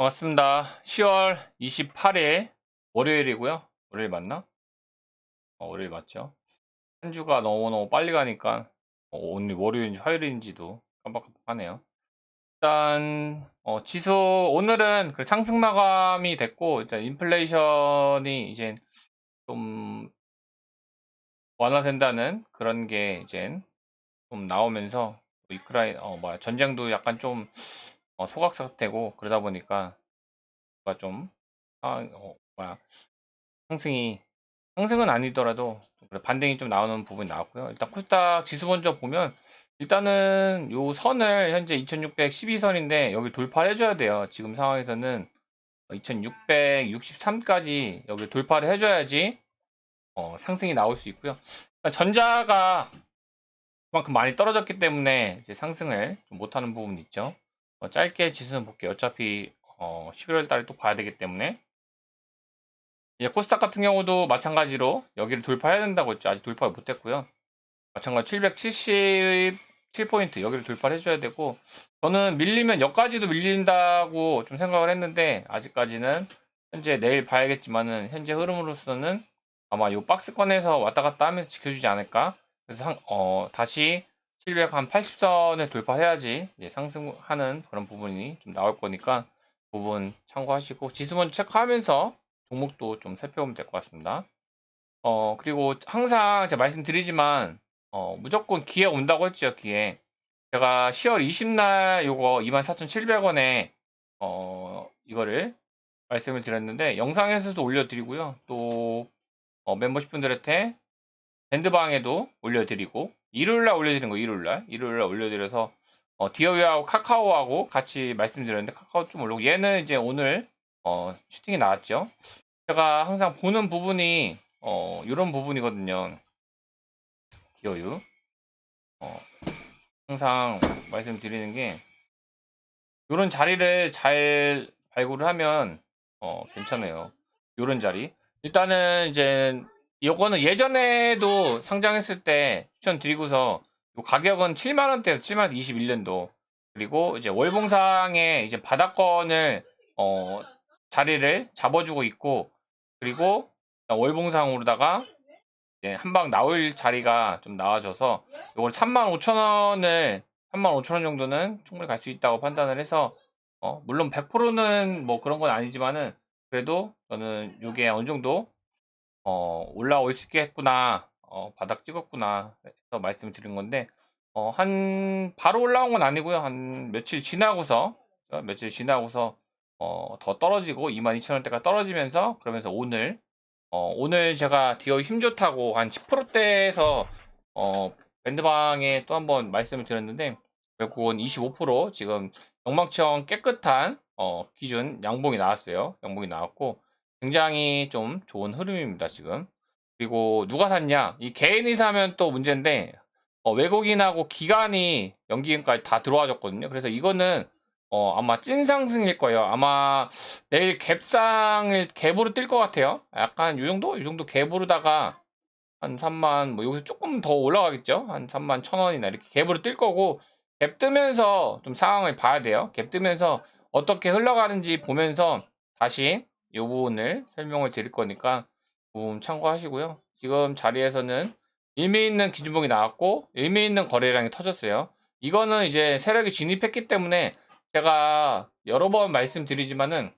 반갑습니다. 10월 28일 월요일이고요. 월요일 맞나? 어, 월요일 맞죠? 한 주가 너무너무 빨리 가니까 어, 오늘 월요일인지 화요일인지도 깜빡깜빡하네요. 일단 어, 지수 오늘은 그 상승 마감이 됐고 일단 인플레이션이 이제 좀 완화된다는 그런 게 이제 좀 나오면서 우크라이나 어 뭐야 전쟁도 약간 좀 어, 소각되고 그러다 보니까 좀 아, 어, 뭐야 상승이 상승은 아니더라도 반등이 좀 나오는 부분이 나왔고요. 일단 코스닥 지수 먼저 보면 일단은 요 선을 현재 2612선인데 여기 돌파를 해줘야 돼요. 지금 상황에서는 2663까지 여기 돌파를 해줘야지 어, 상승이 나올 수 있고요. 전자가 그만큼 많이 떨어졌기 때문에 이제 상승을 좀 못하는 부분이 있죠. 어, 짧게 지수는 볼게요. 어차피 어, 11월 달에 또 봐야 되기 때문에 이제 코스닥 같은 경우도 마찬가지로 여기를 돌파해야 된다고 했죠. 아직 돌파를 못했고요. 마찬가지 777포인트 여기를 돌파를 해줘야 되고 저는 밀리면 여기까지도 밀린다고 좀 생각을 했는데 아직까지는 현재 내일 봐야겠지만은 현재 흐름으로서는 아마 이 박스권에서 왔다 갔다 하면서 지켜주지 않을까 그래서 상, 어, 다시 780선을 돌파해야지 상승하는 그런 부분이 좀 나올 거니까 부분 참고하시고 지수 먼저 체크하면서 종목도 좀 살펴보면 될 것 같습니다. 어 그리고 항상 제가 말씀드리지만 어 무조건 기회 온다고 했죠 기회. 제가 10월 20날 요거 24,700원에 어 이거를 말씀을 드렸는데 영상에서도 올려드리고요. 또 어, 멤버십 분들한테 밴드방에도 올려드리고 일요일 날 올려드리는 거 일요일 날 일요일 날 올려드려서 어, 디어위하고 카카오하고 같이 말씀드렸는데 카카오 좀 올리고 얘는 이제 오늘 어, 슈팅이 나왔죠. 제가 항상 보는 부분이 어, 이런 부분이거든요. 디어유 어, 항상 말씀드리는 게 이런 자리를 잘 발굴을 하면 어, 괜찮아요. 이런 자리. 일단은 이제 이거는 예전에도 상장했을 때 추천드리고서 가격은 7만원대에서 7만원 21년도. 그리고 이제 월봉상에 이제 바닥권을 어 자리를 잡아주고 있고 그리고 월봉상으로다가 한 방 나올 자리가 좀 나와져서 이걸 3만 5천 원을 3만 5천 원 정도는 충분히 갈 수 있다고 판단을 해서 어 물론 100%는 뭐 그런 건 아니지만은 그래도 저는 이게 어느 정도 어, 올라올 수 있겠구나, 어, 바닥 찍었구나 해서 말씀을 드린 건데, 어, 한, 바로 올라온 건 아니고요. 한 며칠 지나고서, 어, 며칠 지나고서, 어, 더 떨어지고 22,000원대가 떨어지면서, 그러면서 오늘, 어, 오늘 제가 디어 힘 좋다고 한 10%대에서, 어, 밴드방에 또 한번 말씀을 드렸는데, 결국은 25% 지금 영망청 깨끗한, 어, 기준 양봉이 나왔어요. 양봉이 나왔고, 굉장히 좀 좋은 흐름입니다, 지금. 그리고 누가 샀냐? 이 개인이 사면 또 문제인데, 어, 외국인하고 기간이 연기금까지 다 들어와줬거든요. 그래서 이거는 어, 아마 찐 상승일 거예요. 아마 내일 갭상을 갭으로 뛸 것 같아요. 약간 이 정도? 이 정도 갭으로다가 한 3만, 뭐 여기서 조금 더 올라가겠죠? 한 3만 1천 원이나 이렇게 갭으로 뛸 거고, 갭 뜨면서 좀 상황을 봐야 돼요. 갭 뜨면서 어떻게 흘러가는지 보면서 다시 이 부분을 설명을 드릴 거니까 부분 참고하시고요. 지금 자리에서는 의미 있는 기준봉이 나왔고 의미 있는 거래량이 터졌어요. 이거는 이제 세력이 진입했기 때문에 제가 여러 번 말씀드리지만은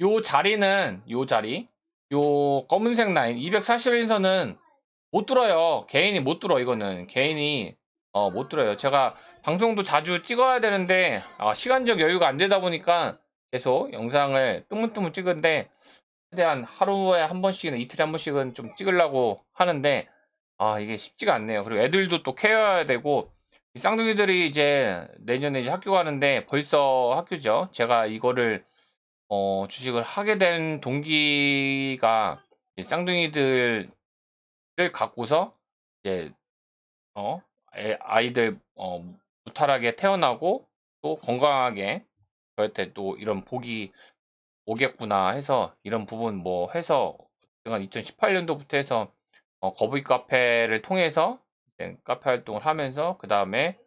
요 자리는 요 자리 요 검은색 라인 241선은 못 들어요. 개인이 못 들어 이거는 개인이 어, 못 들어요. 제가 방송도 자주 찍어야 되는데 아, 시간적 여유가 안 되다 보니까 계속 영상을 뜨문뜨문 찍은데 최대한 하루에 한 번씩이나 이틀에 한 번씩은 좀 찍으려고 하는데 아 이게 쉽지가 않네요. 그리고 애들도 또 케어해야 되고 이 쌍둥이들이 이제 내년에 이제 학교 가는데 벌써 학교죠. 제가 이거를 어, 주식을 하게 된 동기가 쌍둥이들을 갖고서 이제 어, 아이들 어, 무탈하게 태어나고 또 건강하게 저한테 또 이런 복이 오겠구나 해서 이런 부분 뭐 해서 제가 2018년도부터 해서 어, 거북이 카페를 통해서 카페 활동을 하면서 그 다음에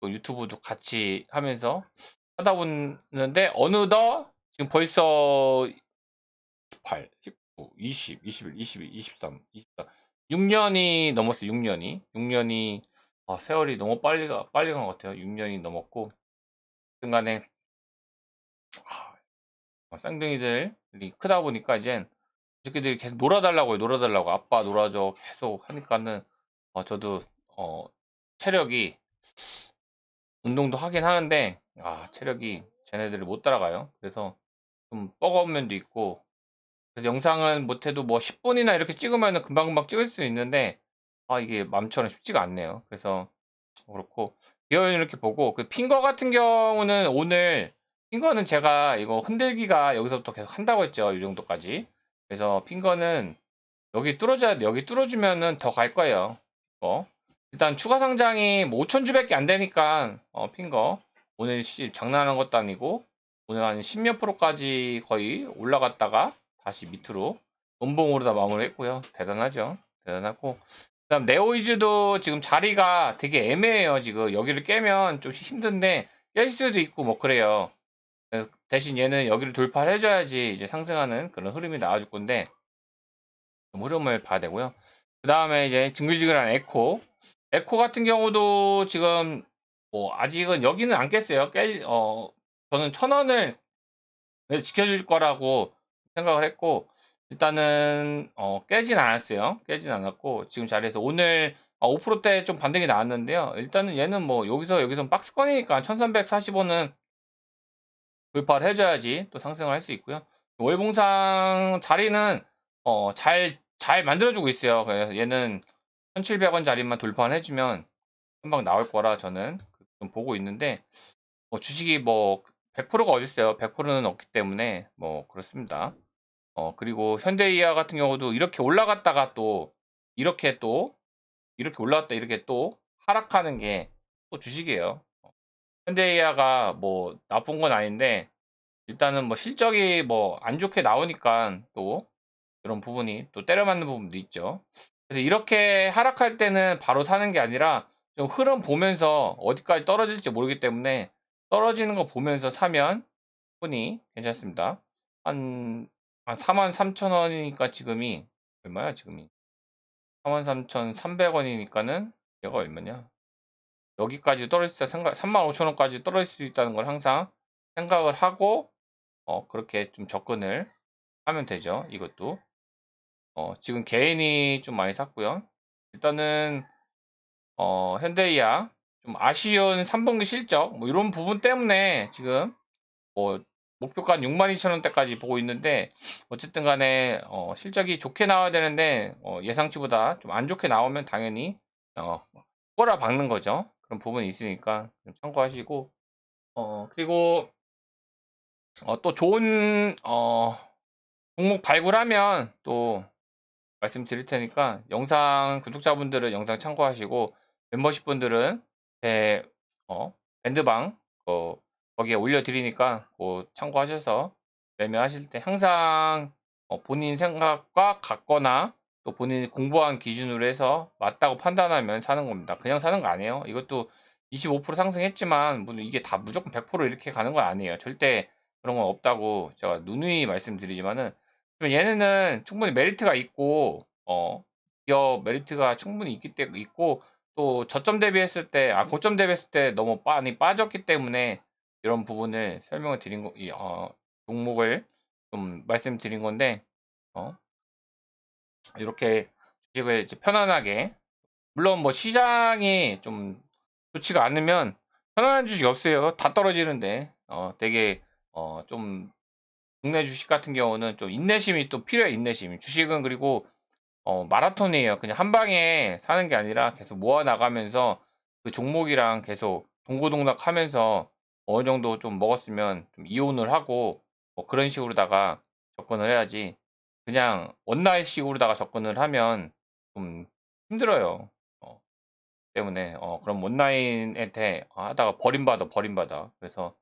또 유튜브도 같이 하면서 하다 보는데 어느덧 지금 벌써 18, 19, 20, 21, 22, 23, 24, 6년이 넘었어요. 6년이 6년이 아, 세월이 너무 빨리 가 빨리 간 것 같아요. 6년이 넘었고 순간에 아, 쌍둥이들이 크다 보니까 이젠 새끼들이 계속 놀아달라고요. 놀아달라고 아빠 놀아줘 계속 하니까는 어, 저도 어, 체력이 운동도 하긴 하는데 아 체력이 쟤네들을 못 따라가요. 그래서 좀 뻐거운 면도 있고 영상은 못해도 뭐 10분이나 이렇게 찍으면 금방금방 찍을 수 있는데 아 이게 맘처럼 쉽지가 않네요. 그래서 그렇고 비어는 이렇게 보고 그 핑거 같은 경우는 오늘 핑거는 제가 이거 흔들기가 여기서부터 계속 한다고 했죠. 이 정도까지. 그래서 핑거는 여기 뚫어줘야 돼. 여기 뚫어주면은 더 갈 거예요. 어. 일단 추가 상장이 뭐 5천주밖에 안 되니까 어, 핑거 오늘 시, 장난하는 것도 아니고 오늘 한 10몇 프로까지 거의 올라갔다가 다시 밑으로 음봉으로 다 마무리했고요. 대단하죠. 대단하고 그다음 네오이즈도 지금 자리가 되게 애매해요. 지금 여기를 깨면 좀 힘든데 깰 수도 있고 뭐 그래요. 그 대신 얘는 여기를 돌파를 해줘야지 이제 상승하는 그런 흐름이 나와줄 건데 좀 흐름을 봐야 되고요. 그 다음에 이제 징글징글한 에코 에코 같은 경우도 지금 뭐 아직은 여기는 안 깼어요. 깰, 어, 저는 천 원을 지켜줄 거라고 생각을 했고 일단은 어, 깨진 않았어요. 깨진 않았고 지금 자리에서 오늘 어, 5%대 좀 반등이 나왔는데요. 일단은 얘는 뭐 여기서 여기서 박스권이니까 1345는 돌파를 해줘야지 또 상승을 할 수 있고요. 월봉상 자리는 어, 잘, 잘 만들어주고 있어요. 그래서 얘는 1700원 자리만 돌파를 해주면 금방 나올 거라 저는 좀 보고 있는데 뭐 주식이 뭐 100%가 어딨어요. 100%는 없기 때문에 뭐 그렇습니다. 어 그리고 현대이하 같은 경우도 이렇게 올라갔다가 또 이렇게 또 이렇게 올라갔다 이렇게 또 하락하는 게 또 주식이에요. 어, 현대이하가 뭐 나쁜 건 아닌데 일단은 뭐 실적이 뭐 안 좋게 나오니까 또 이런 부분이 또 때려 맞는 부분도 있죠. 그래서 이렇게 하락할 때는 바로 사는 게 아니라 좀 흐름 보면서 어디까지 떨어질지 모르기 때문에 떨어지는 거 보면서 사면 충분히 괜찮습니다. 한, 한 43,000원이니까 지금이 얼마야 지금이 43,300원이니까는 얘가 얼마냐 여기까지 떨어질 수 생각 35,000원까지 떨어질 수 있다는 걸 항상 생각을 하고 어, 그렇게 좀 접근을 하면 되죠. 이것도 어, 지금 개인이 좀 많이 샀고요. 일단은 어, 현대이야 좀 아쉬운 3분기 실적 뭐 이런 부분 때문에 지금 뭐 목표가 62,000원대까지 보고 있는데 어쨌든 간에 어, 실적이 좋게 나와야 되는데 어, 예상치보다 좀 안 좋게 나오면 당연히 어, 꼬라 박는 거죠. 그런 부분이 있으니까 좀 참고하시고 어, 그리고 어, 또 좋은 어, 종목 발굴하면 또 말씀드릴 테니까 영상 구독자분들은 영상 참고하시고 멤버십 분들은 제 어, 밴드방 어, 거기에 올려드리니까 그 참고하셔서 매매하실 때 항상 어, 본인 생각과 같거나 또 본인이 공부한 기준으로 해서 맞다고 판단하면 사는 겁니다. 그냥 사는 거 아니에요. 이것도 25% 상승했지만 뭐 이게 다 무조건 100% 이렇게 가는 건 아니에요. 절대 그런 건 없다고 제가 누누이 말씀드리지만은 얘네는 충분히 메리트가 있고 어 기업 메리트가 충분히 있기 때문에 있고 또 저점 대비했을 때, 아, 고점 대비했을 때 너무 많이 빠졌기 때문에 이런 부분을 설명을 드린 거, 이, 어, 종목을 좀 말씀드린 건데, 어, 이렇게 주식을 이제 편안하게, 물론 뭐 시장이 좀 좋지가 않으면 편안한 주식 없어요. 다 떨어지는데, 어, 되게, 어, 좀, 국내 주식 같은 경우는 좀 인내심이 또 필요해, 인내심. 주식은 그리고 어, 마라톤이에요. 그냥 한 방에 사는 게 아니라 계속 모아 나가면서 그 종목이랑 계속 동고동락 하면서 어느 정도 좀 먹었으면 좀 이혼을 하고 뭐 그런 식으로다가 접근을 해야지. 그냥 원나잇 식으로다가 접근을 하면 좀 힘들어요. 어, 때문에 어, 그럼 원나잇한테 하다가 버림받아 버림받아. 그래서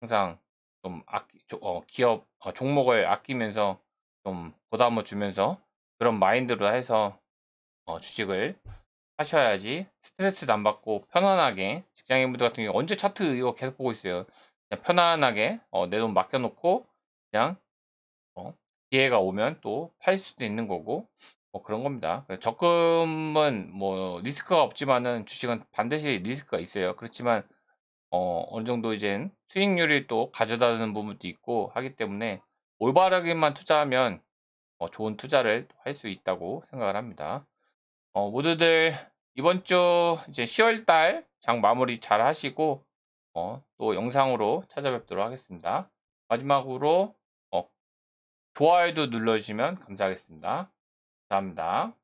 항상 좀 아끼, 어, 기업 어, 종목을 아끼면서 좀 보담을 주면서 그런 마인드로 해서 어, 주식을 하셔야지 스트레스도 안 받고 편안하게 직장인분들 같은 경우 언제 차트 이거 계속 보고 있어요. 그냥 편안하게 어, 내 돈 맡겨놓고 그냥 어, 기회가 오면 또 팔 수도 있는 거고 뭐 그런 겁니다. 적금은 뭐 리스크가 없지만은 주식은 반드시 리스크가 있어요. 그렇지만 어, 어느 정도 이제 수익률이 또 가져다주는 부분도 있고 하기 때문에 올바르게만 투자하면 어, 좋은 투자를 할 수 있다고 생각을 합니다. 어, 모두들 이번 주 이제 10월 달 장 마무리 잘 하시고 어, 또 영상으로 찾아뵙도록 하겠습니다. 마지막으로 어, 좋아요도 눌러주시면 감사하겠습니다. 감사합니다.